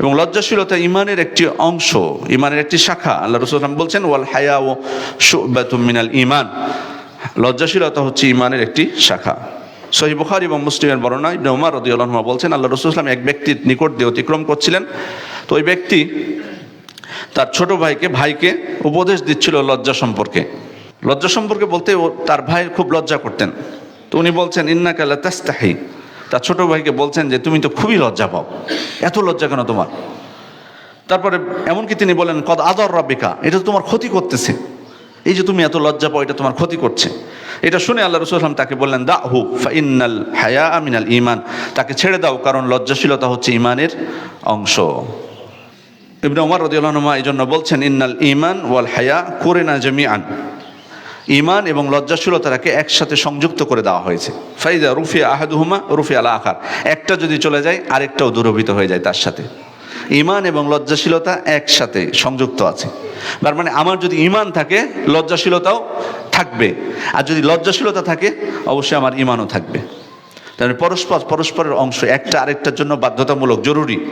এবং লজ্জাশীলতা ইমানের একটি অংশ, ইমানের একটি শাখা। আল্লাহ রসুলাম বলছেন, ওয়াল হায়া ও মিনাল ইমান লজ্জাশীলতা হচ্ছে ইমানের একটি শাখা। সহি বুখারি এবং মুসলিমের বর্ণনা ইবনে উমর রাদিয়াল্লাহু আনহু বলছেন, আল্লাহ রসুল এক ব্যক্তির নিকট দিয়ে অতিক্রম করছিলেন। তো ওই ব্যক্তি তার ছোট ভাইকে ভাইকে উপদেশ দিচ্ছিল লজ্জা সম্পর্কে। লজ্জা সম্পর্কে বলতে তার ভাই খুব লজ্জা করতেন। তো উনি বলছেন ইন্না কালা তাস্তাহি তার ছোট ভাইকে বলছেন যে, তুমি তো খুবই লজ্জা পাও। এত লজ্জা কেন তোমার? তারপরে এমনকি তিনি বলেন, কদ আদর রব্বিকা, এটা তো তোমার ক্ষতি করতেছে। এই যে তুমি এত লজ্জা পাও, এটা তোমার ক্ষতি করছে। এটা শুনে আল্লাহ রসুলাম তাকে বললেন দা হু ইন্নাল হায়া আমিনাল ইমান তাকে ছেড়ে দাও, কারণ লজ্জাশীলতা হচ্ছে ইমানের অংশ। ইবনে ওমর রদিউল্লাহমা এই জন্য বলছেন, ইন্নাল ইমান ওয়াল হায়া করে না জমি আন ইমান এবং লজ্জাশীলতাকে একসাথে সংযুক্ত করে দেওয়া হয়েছে। ফাইজা রুফি আহাদুহুমা রুফি আলা আখার। একটা যদি চলে যায়, আরেকটাও দূরভূত হয়ে যায় তার সাথে। ইমান এবং লজ্জাশীলতা একসাথে সংযুক্ত আছে। তার মানে আমার যদি ইমান থাকে, লজ্জাশীলতাও থাকবে। আর যদি লজ্জাশীলতা থাকে, অবশ্যই আমার ইমানও থাকবে। তাহলে পরস্পর, পরস্পরের অংশ একটা আরেকটার জন্য বাধ্যতামূলক, জরুরি।